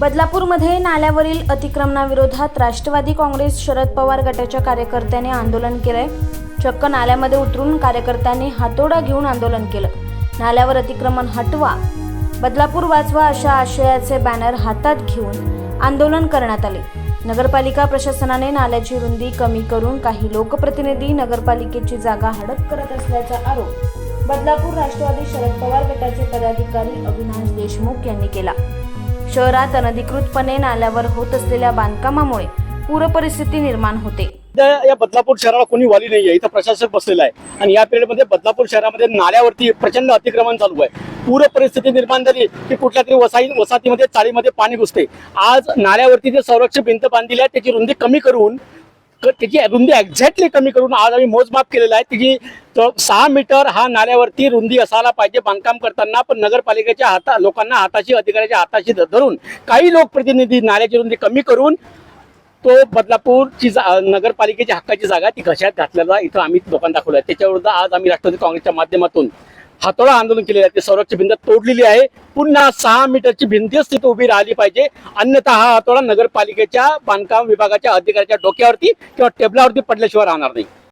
बदलापूरमध्ये नाल्यावरील अतिक्रमणाविरोधात राष्ट्रवादी काँग्रेस शरद पवार गटाच्या कार्यकर्त्यांनी आंदोलन केलंय. चक्क नाल्यामध्ये उतरून कार्यकर्त्यांनी हातोडा घेऊन आंदोलन केलं. नाल्यावर अतिक्रमण हटवा. बदलापूर वाचवा अशा आशयाचे बॅनर हातात घेऊन आंदोलन करण्यात आले. नगरपालिका प्रशासनाने नाल्याची रुंदी कमी करून काही लोकप्रतिनिधी नगरपालिकेची जागा हडप करत असल्याचा आरोप बदलापूर राष्ट्रवादी शरद पवार गटाचे पदाधिकारी अविनाश देशमुख यांनी केला. शहरात अनधिकृतपणे नाल्यावर होत असलेल्या बांधकामामुळे पूरपरिस्थिती निर्माण होते. या बदलापूर शहराला कोणी वाली नाहीये. इथं प्रशासक बसलेला आहे. आणि या पिरियडमध्ये बदलापूर शहरामध्ये नाल्यावरती प्रचंड अतिक्रमण चालू आहे. पूर परिस्थिती निर्माण झाली की कुठल्या तरी वसाई वसाहतीमध्ये चाळीमध्ये पाणी घुसते. आज नाल्यावरती जे संरक्षक भिंत बांधलेली आहे त्याची रुंदी कमी करून त्याची रुंदी एक्झॅक्टली कमी करून आज आम्ही मोजमाप केलेला आहे. त्याची तर सहा मीटर हा नाल्यावरती रुंदी असायला पाहिजे बांधकाम करताना पण नगरपालिकेच्या हाता लोकांना हाताशी अधिकाऱ्याच्या हाताशी धरून काही लोकप्रतिनिधी नाल्याची रुंदी कमी करून तो बदलापूरची जा नगरपालिकेची हक्काची जागा ती घशात घातलेला इथं आम्ही लोकांना दाखवलं आहे त्याच्याविरुद्ध आज आम्ही राष्ट्रवादी काँग्रेसच्या माध्यमातून हातोडा आंदोलन केलेलं आहे. ते संरक्षक भिंत तोडलेली आहे. पुन्हा सहा मीटरची भिंतीच तिथे उभी राहिली पाहिजे. अन्यथा हा हातोडा नगरपालिकेच्या बांधकाम विभागाच्या अधिकाऱ्याच्या डोक्यावरती किंवा टेबलावरती पडल्याशिवाय राहणार नाही.